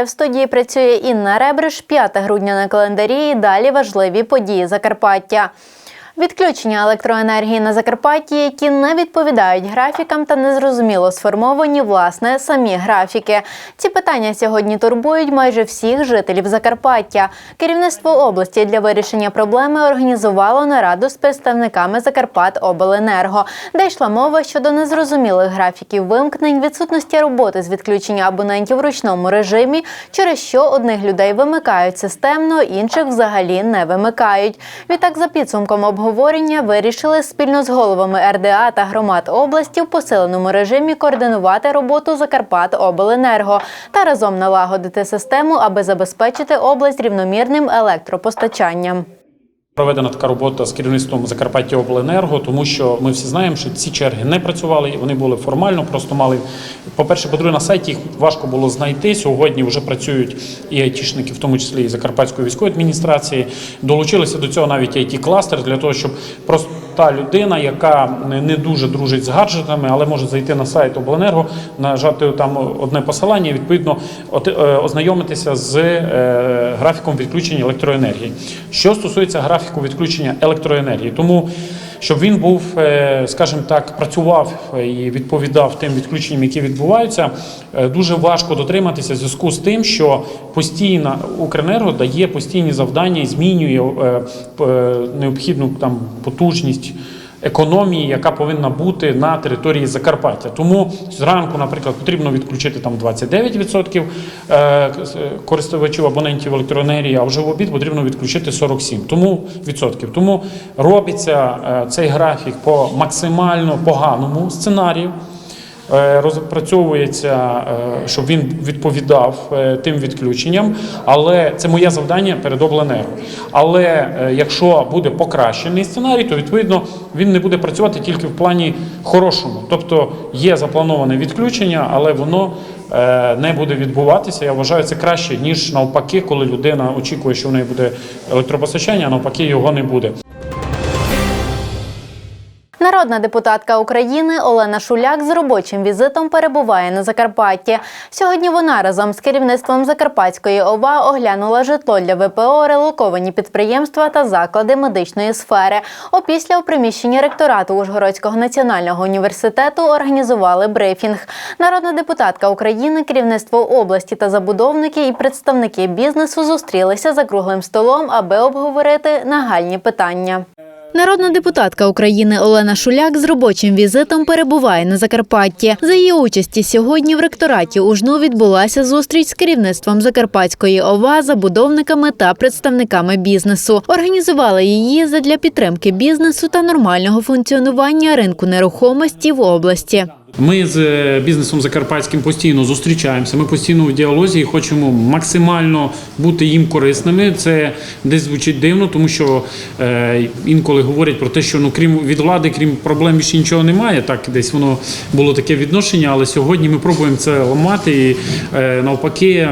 Вітаю в студії. Працює Інна Ребриш. 5 грудня на календарі. І далі важливі події Закарпаття. Відключення електроенергії на Закарпатті, які не відповідають графікам та незрозуміло сформовані власне самі графіки. Ці питання сьогодні турбують майже всіх жителів Закарпаття. Керівництво області для вирішення проблеми організувало нараду з представниками Закарпат Обленерго, де йшла мова щодо незрозумілих графіків вимкнень, відсутності роботи з відключення абонентів в ручному режимі, через що одних людей вимикають системно, інших взагалі не вимикають. Відтак, за підсумком обговорення вирішили спільно з головами РДА та громад області в посиленому режимі координувати роботу Закарпат Обленерго та разом налагодити систему, аби забезпечити область рівномірним електропостачанням. Проведена така робота з керівництвом Закарпаття Обленерго, тому що ми всі знаємо, що ці черги не працювали, вони були формально, просто мали. По-перше, по-друге, на сайті їх важко було знайти. Сьогодні вже працюють і айтішники, в тому числі і Закарпатської військової адміністрації. Долучилися до цього навіть айті кластер для того, щоб просто та людина, яка не- дуже дружить з гаджетами, але може зайти на сайт Обленерго, нажати там одне посилання, і відповідно е, ознайомитися з е, графіком відключення електроенергії. Що стосується графіку відключення електроенергії, тому щоб він був, е, скажімо так, працював і відповідав тим відключенням, які відбуваються, е, дуже важко дотриматися в зв'язку з тим, що постійно Укренерго дає постійні завдання і змінює е, е, необхідну там потужність. Економії, яка повинна бути на території Закарпаття, тому зранку, наприклад, потрібно відключити там 29% е, е, користувачів абонентів електроенергії, а вже в обід потрібно відключити 47%. Тому відсотків. Тому робиться е, цей графік по максимально поганому сценарію. Е, Розпрацьовується, е, щоб він відповідав е, тим відключенням, але це моє завдання перед обленерго. Але якщо буде покращений сценарій, то відповідно він не буде працювати тільки в плані хорошому. Тобто є заплановане відключення, але воно не буде відбуватися. Я вважаю, це краще ніж навпаки, коли людина очікує, що в неї буде електропостачання, а навпаки його не буде. Народна депутатка України Олена Шуляк з робочим візитом перебуває на Закарпатті. Сьогодні вона разом з керівництвом Закарпатської ОВА оглянула житло для ВПО, релоковані підприємства та заклади медичної сфери. Опісля у приміщенні ректорату Ужгородського національного університету організували брифінг. Народна депутатка України, керівництво області та забудовники і представники бізнесу зустрілися за круглим столом, аби обговорити нагальні питання. Народна депутатка України Олена Шуляк з робочим візитом перебуває на Закарпатті. За її участі сьогодні в ректораті УЖНУ відбулася зустріч з керівництвом Закарпатської ОВА, забудовниками та представниками бізнесу. Організувала її задля підтримки бізнесу та нормального функціонування ринку нерухомості в області. Ми з е, бізнесом закарпатським постійно зустрічаємося. Ми постійно в діалозі і хочемо максимально бути їм корисними. Це десь звучить дивно, тому що е, інколи говорять про те, що ну крім від влади, крім проблем більше нічого немає. Так десь воно було таке відношення, але сьогодні ми пробуємо це ламати і е, навпаки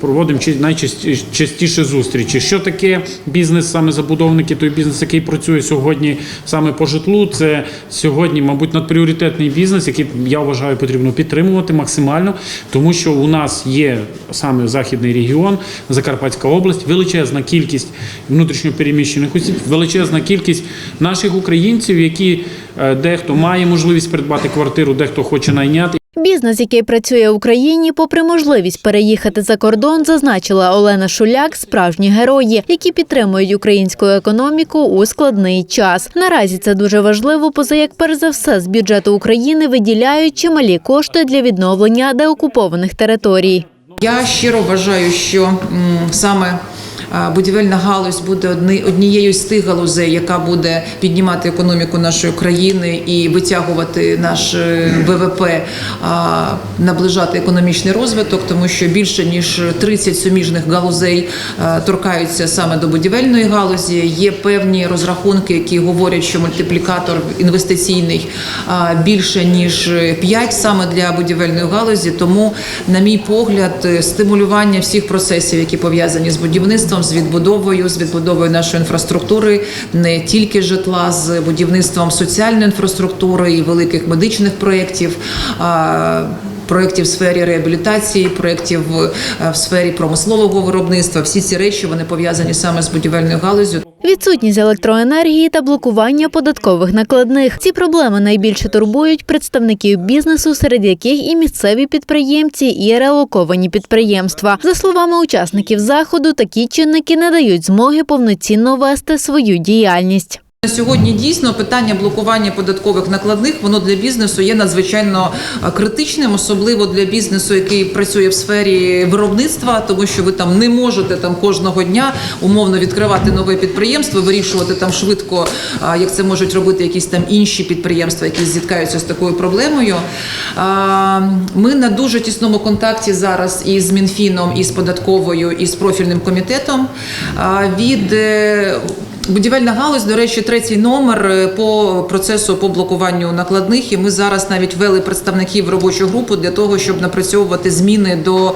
проводимо найчастіше зустрічі. Що таке бізнес, саме забудовники, той бізнес, який працює сьогодні саме по житлу, це сьогодні, мабуть, надпріоритетний бізнес, який я вважаю потрібно підтримувати максимально, тому що у нас є саме західний регіон, Закарпатська область, величезна кількість внутрішньопереміщених осіб, величезна кількість наших українців, які е, дехто має можливість придбати квартиру, дехто хоче найняти. Бізнес, який працює в Україні, попри можливість переїхати за кордон, зазначила Олена Шуляк, справжні герої, які підтримують українську економіку у складний час. Наразі це дуже важливо, поза як перш за все з бюджету України виділяють чималі кошти для відновлення деокупованих територій. Я щиро вважаю, що саме будівельна галузь буде однією з тих галузей, яка буде піднімати економіку нашої країни і витягувати наш е, ВВП, наближати економічний розвиток, тому що більше ніж 30 суміжних галузей торкаються саме до будівельної галузі. Є певні розрахунки, які говорять, що мультиплікатор інвестиційний більше ніж 5 саме для будівельної галузі. Тому, на мій погляд, стимулювання всіх процесів, які пов'язані з будівництвом, з відбудовою, з відбудовою нашої інфраструктури, не тільки житла, з будівництвом соціальної інфраструктури і великих медичних проєктів. проєктів в сфері реабілітації, проєктів е, в сфері промислового виробництва. Всі ці речі вони пов'язані саме з будівельною галузю. Відсутність електроенергії та блокування податкових накладних. Ці проблеми найбільше турбують представників бізнесу, серед яких і місцеві підприємці, і релоковані підприємства. За словами учасників заходу, такі чинники не дають змоги повноцінно вести свою діяльність. На сьогодні дійсно питання блокування податкових накладних воно для бізнесу є надзвичайно е, критичним, особливо для бізнесу, який працює в сфері виробництва, тому що ви там не можете там кожного дня умовно відкривати нове підприємство, вирішувати там швидко, як це можуть робити якісь там інші підприємства, які зіткаються з такою проблемою. Ми на дуже тісному контакті зараз і з Мінфіном, і з податковою, і з профільним комітетом. Від е, Будівельна галузь, до речі, третій номер е, по процесу по блокуванню накладних. І ми зараз навіть ввели представників робочу групу для того, щоб напрацьовувати зміни до,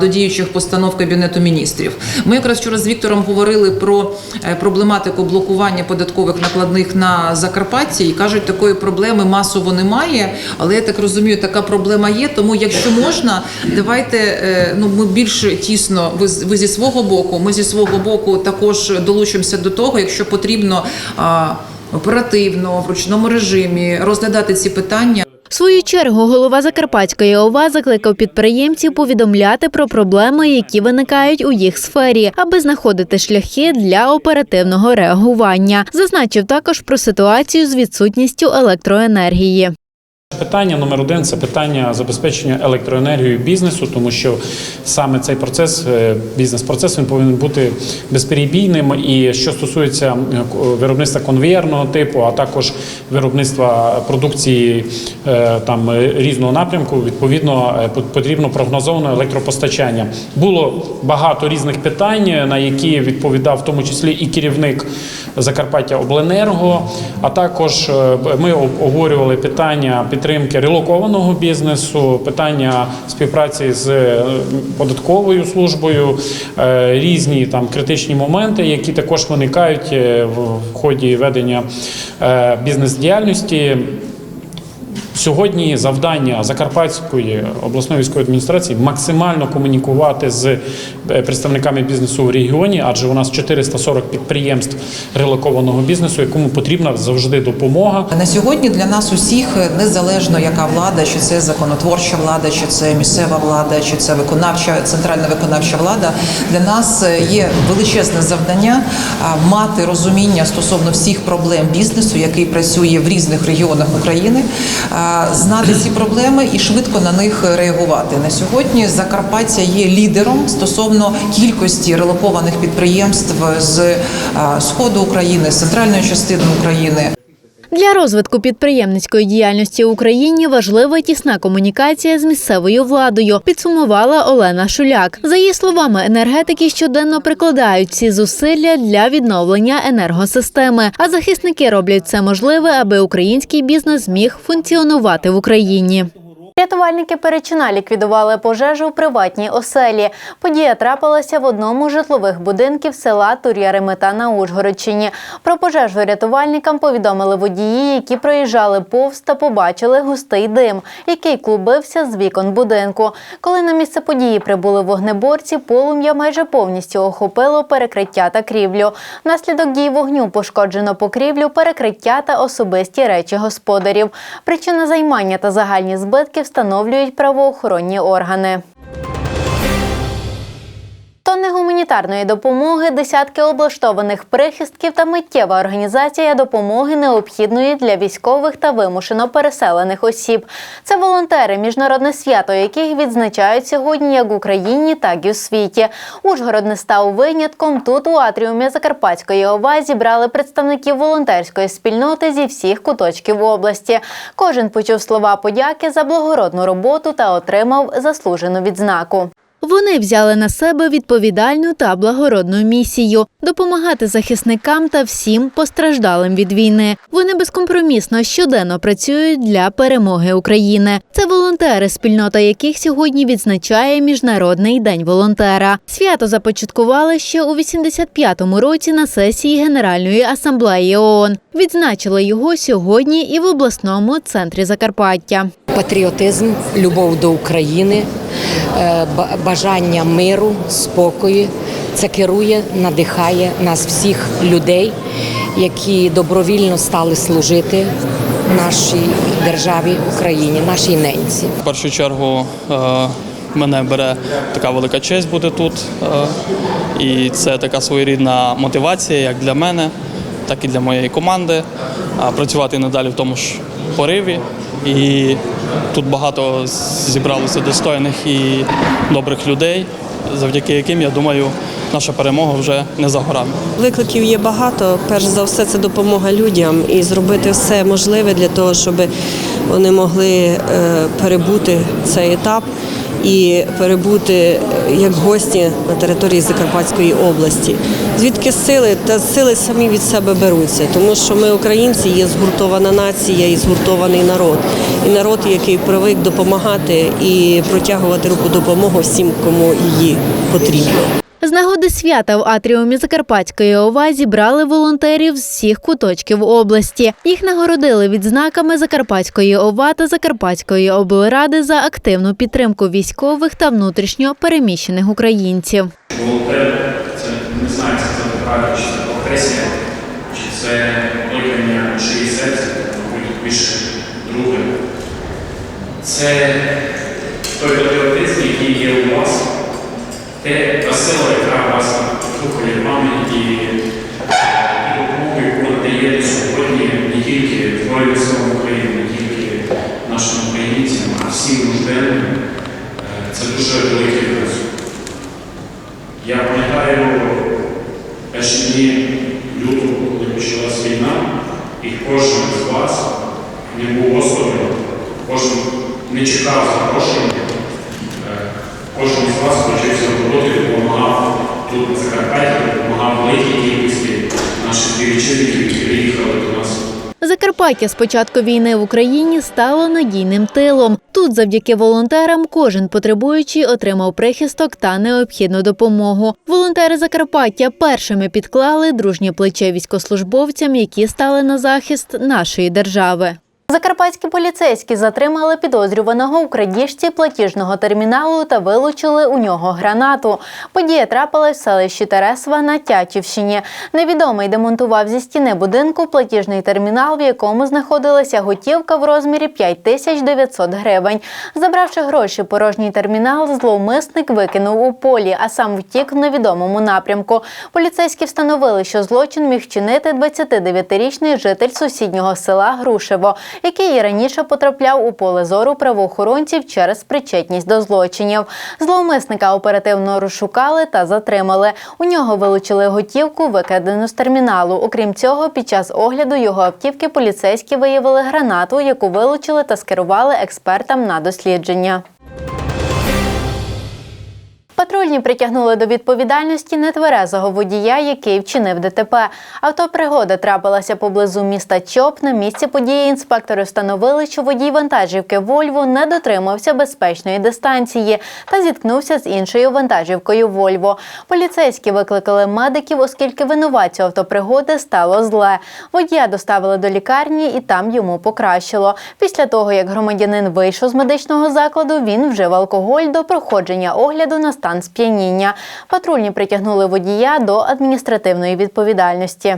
до діючих постанов Кабінету міністрів. Ми якраз вчора з Віктором говорили про е, проблематику блокування податкових накладних на Закарпатті і кажуть, такої проблеми масово немає. Але я так розумію, така проблема є. Тому, якщо можна, давайте е, ну ми більш тісно. Ви, ви зі свого боку, ми зі свого боку також долучимося до того, якщо потрібно оперативно в ручному режимі розглядати ці питання. В свою чергу голова Закарпатської ОВА закликав підприємців повідомляти про проблеми, які виникають у їх сфері, аби знаходити шляхи для оперативного реагування. Зазначив також про ситуацію з відсутністю електроенергії. Питання номер один це питання забезпечення електроенергією бізнесу, тому що саме цей процес, е, бізнес-процес, він повинен бути безперебійним. І що стосується е, виробництва конвеєрного типу, а також виробництва продукції е, там різного напрямку, відповідно потрібно прогнозоване електропостачання. Було багато різних питань, на які відповідав в тому числі і керівник Закарпаття Обленерго, а також ми обговорювали питання підтримки релокованого бізнесу, питання співпраці з е, податковою службою, е, різні там критичні моменти, які також виникають е, в ході ведення е, бізнес-діяльності. Сьогодні завдання Закарпатської обласної військової адміністрації максимально комунікувати з е, представниками бізнесу в регіоні, адже у нас 440 підприємств релокованого бізнесу, якому потрібна завжди допомога. На сьогодні для нас усіх незалежно яка влада, чи це законотворча влада, чи це місцева влада, чи це виконавча центральна виконавча влада. Для нас є величезне завдання мати розуміння стосовно всіх проблем бізнесу, який працює в різних регіонах України, знати ці проблеми і швидко на них реагувати. На сьогодні Закарпаття є лідером стосовно кількості релокованих підприємств з сходу України, з центральної частини України. Для розвитку підприємницької діяльності в Україні важлива тісна комунікація з місцевою владою, підсумувала Олена Шуляк. За її словами, енергетики щоденно прикладають ці зусилля для відновлення енергосистеми, а захисники роблять все можливе, аби український бізнес зміг функціонувати в Україні. Рятувальники Перечина ліквідували пожежу у приватній оселі. Подія трапилася в одному з житлових будинків села Тур'яремета на Ужгородщині. Про пожежу рятувальникам повідомили водії, які проїжджали повз та побачили густий дим, який клубився з вікон будинку. Коли на місце події прибули вогнеборці, полум'я майже повністю охопило перекриття та крівлю. Внаслідок дій вогню пошкоджено покрівлю, перекриття та особисті речі господарів. Причина займання та загальні збитки встановлюють правоохоронні органи. Тонни гуманітарної допомоги, десятки облаштованих прихистків та миттєва організація допомоги необхідної для військових та вимушено переселених осіб. Це волонтери, міжнародне свято, яких відзначають сьогодні як в Україні, так і у світі. Ужгород не став винятком. Тут у атріумі Закарпатської ОВА зібрали представників волонтерської спільноти зі всіх куточків області. Кожен почув слова подяки за благородну роботу та отримав заслужену відзнаку. Вони взяли на себе відповідальну та благородну місію допомагати захисникам та всім постраждалим від війни. Вони безкомпромісно щоденно працюють для перемоги України. Це волонтери, спільнота яких сьогодні відзначає Міжнародний день волонтера. Свято започаткували ще у 85-му році на сесії Генеральної асамблеї ООН. Відзначили його сьогодні і в обласному центрі Закарпаття. Патріотизм, любов до України, е, бажання миру, спокою. Це керує, надихає нас всіх людей, які добровільно стали служити нашій державі Україні, нашій ненці. В першу чергу е, мене бере така велика честь бути тут. е, І це така своєрідна мотивація як для мене, так і для моєї команди. Працювати надалі в тому ж пориві. І тут багато зібралося достойних і добрих людей, завдяки яким, я думаю, наша перемога вже не за горами. Викликів є багато. Перш за все, це допомога людям і зробити все можливе для того, щоб вони могли е, перебути цей етап і перебути е, як гості на території Закарпатської області. Звідки сили та сили самі від себе беруться, тому що ми, українці, є згуртована нація і згуртований народ, і народ, який привик допомагати і протягувати руку допомоги всім, кому її потрібно. З нагоди свята в атріумі Закарпатської ОВА зібрали волонтерів з всіх куточків області. Їх нагородили відзнаками Закарпатської ОВА та Закарпатської облради за активну підтримку військових та внутрішньо переміщених українців. Волонтер це не знаю, це правильно, чи це професія, чи це покликання чиї серце, мабуть, більше друге. Це той патріотизм, який є у вас, те та яка у вас рухає мами і е, і допомогу, яку надаєте сьогодні не тільки Збройним силам України, не тільки нашим українцям, а всім нужденним. Е, Це дуже великий внесок. Я пам'ятаю перші дні лютого, коли почалась війна, і кожен з вас не був осторонь, кожен не чекав запрошення, Е, кожен з вас включився в роботу і допомагав тут на Закарпатті, допомагав великій кількості наших співвітчизників, які приїхали до нас. Закарпаття з початку війни в Україні стало надійним тилом. Тут, завдяки волонтерам, кожен потребуючий отримав прихисток та необхідну допомогу. Волонтери Закарпаття першими підклали дружнє плече військослужбовцям, які стали на захист нашої держави. Закарпатські поліцейські затримали підозрюваного у крадіжці платіжного терміналу та вилучили у нього гранату. Подія трапилась в селищі Тересва на Тячівщині. Невідомий демонтував зі стіни будинку платіжний термінал, в якому знаходилася готівка в розмірі 5900 гривень. Забравши гроші, порожній термінал, зловмисник викинув у полі, а сам втік в невідомому напрямку. Поліцейські встановили, що злочин міг вчинити 29-річний житель сусіднього села Грушево, який і раніше потрапляв у поле зору правоохоронців через причетність до злочинів. Зловмисника оперативно розшукали та затримали. У нього вилучили готівку, викрадену з терміналу. Окрім цього, під час огляду його автівки поліцейські виявили гранату, яку вилучили та скерували експертам на дослідження. Патрульні притягнули до відповідальності нетверезого водія, який вчинив ДТП. Автопригода трапилася поблизу міста Чоп. На місці події інспектори встановили, що водій вантажівки Вольво не дотримався безпечної дистанції та зіткнувся з іншою вантажівкою Вольво. Поліцейські викликали медиків, оскільки винуватцю автопригоди стало зле. Водія доставили до лікарні і там йому покращило. Після того, як громадянин вийшов з медичного закладу, він вжив алкоголь до проходження огляду на стан сп'яніння. Патрульні притягнули водія до адміністративної відповідальності.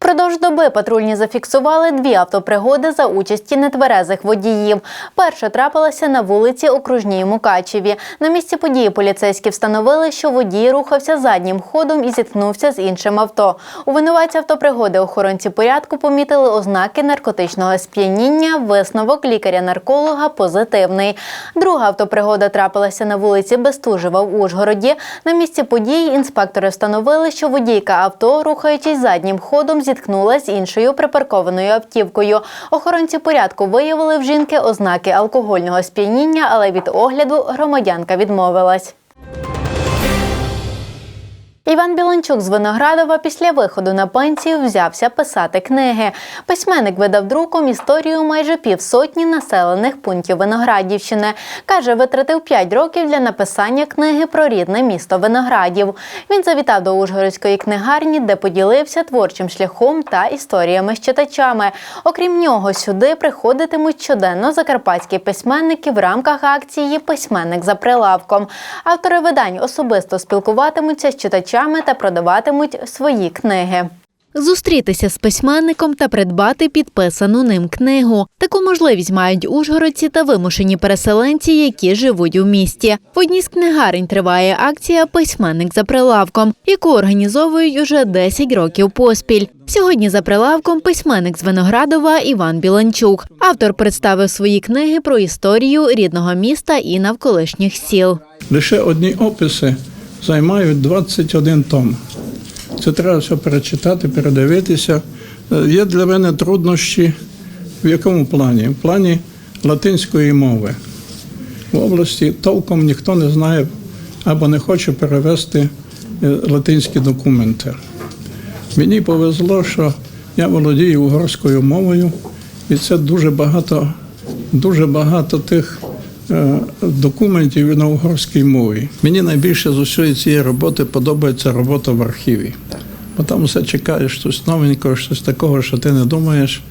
Продовж доби патрульні зафіксували дві автопригоди за участі нетверезих водіїв. Перша трапилася на вулиці Окружній Мукачеві. На місці події поліцейські встановили, що водій рухався заднім ходом і зіткнувся з іншим авто. У винуватця автопригоди охоронці порядку помітили ознаки наркотичного сп'яніння. Висновок лікаря-нарколога позитивний. Друга автопригода трапилася на вулиці Бестужева в Ужгороді. На місці події інспектори встановили, що водійка авто, рухаючись заднім ходом, зіткнулася з іншою припаркованою автівкою. Охоронці порядку виявили в жінки ознаки алкогольного сп'яніння, але від огляду громадянка відмовилась. Іван Біланчук з Виноградова після виходу на пенсію взявся писати книги. Письменник видав друком історію майже півсотні населених пунктів Виноградівщини. Каже, витратив 5 років для написання книги про рідне місто Виноградів. Він завітав до Ужгородської книгарні, де поділився творчим шляхом та історіями з читачами. Окрім нього, сюди приходитимуть щоденно закарпатські письменники в рамках акції Письменник за прилавком. Автори видань особисто спілкуватимуться з читачами та продаватимуть свої книги. Зустрітися з письменником та придбати підписану ним книгу. Таку можливість мають ужгородці та вимушені переселенці, які живуть у місті. В одній з книгарень триває акція Письменник за прилавком, яку організовують уже 10 років поспіль. Сьогодні за прилавком письменник з Виноградова Іван Біланчук. Автор представив свої книги про історію рідного міста і навколишніх сіл. Лише одні описи займають 21 том. Це треба все перечитати, передивитися. Е, Є для мене труднощі в якому плані? В плані латинської мови. В області толком ніхто не знає або не хоче перевести е, латинські документи. Мені повезло, що я володію угорською мовою, і це дуже багато, дуже багато тих документів на угорській мові. Мені найбільше з усієї цієї роботи подобається робота в архіві. Бо там все чекаєш щось новенького, щось такого, що ти не думаєш.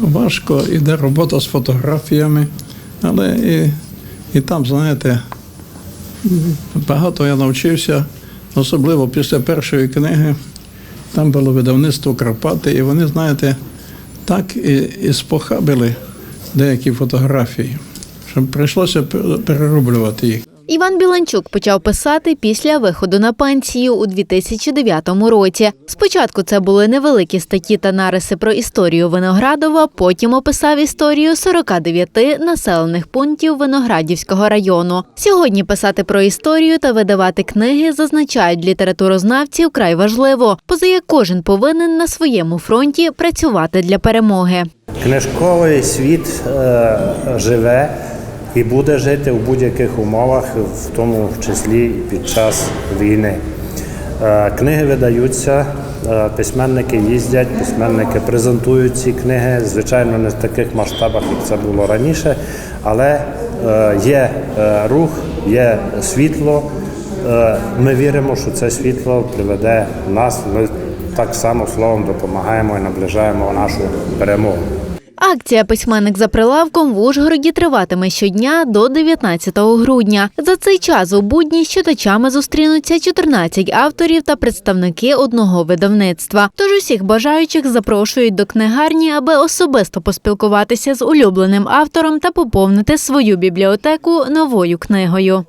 Важко йде робота з фотографіями, але і, і там, знаєте, багато я навчився, особливо після першої книги. Там було видавництво Карпати, і вони, знаєте, так і, і спохабили деякі фотографії, що прийшлося пер- перероблювати їх. Іван Біланчук почав писати після виходу на пенсію у 2009 році. Спочатку це були невеликі статті та нариси про історію Виноградова, потім описав історію 49 населених пунктів Виноградівського району. Сьогодні писати про історію та видавати книги зазначають літературознавці вкрай важливо, поза як кожен повинен на своєму фронті працювати для перемоги. Книжковий світ е, живе і буде жити в будь-яких умовах, в тому числі під час війни. Е, Книги видаються, е, письменники їздять, письменники презентують ці книги, звичайно, не в таких масштабах, як це було раніше, але є рух, є світло. Ми віримо, що це світло приведе нас. Ми так само словом допомагаємо і наближаємо нашу перемогу. Акція Письменник за прилавком в Ужгороді триватиме щодня до 19 грудня. За цей час у будні з читачами зустрінуться 14 авторів та представники одного видавництва. Тож усіх бажаючих запрошують до книгарні, аби особисто поспілкуватися з улюбленим автором та поповнити свою бібліотеку новою книгою.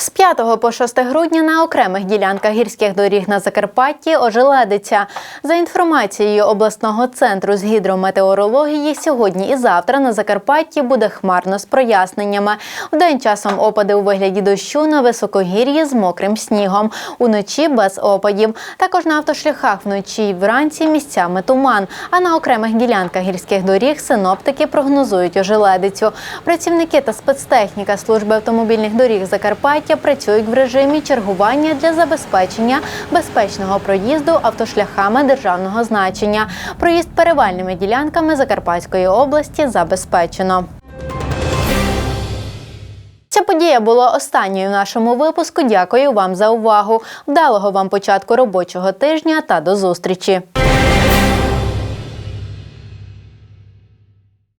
З 5 по 6 грудня на окремих ділянках гірських доріг на Закарпатті ожеледиться. За інформацією обласного центру з гідрометеорології, сьогодні і завтра на Закарпатті буде хмарно з проясненнями. Вдень часом опади у вигляді дощу на високогір'ї з мокрим снігом. Уночі без опадів. Також на автошляхах вночі й вранці місцями туман. А на окремих ділянках гірських доріг синоптики прогнозують ожеледицю. Працівники та спецтехніка служби автомобільних доріг Закарпаття працюють в режимі чергування для забезпечення безпечного проїзду автошляхами державного значення. Проїзд перевальними ділянками Закарпатської області забезпечено. Ця подія була останньою в нашому випуску. Дякую вам за увагу. Вдалого вам початку робочого тижня та до зустрічі.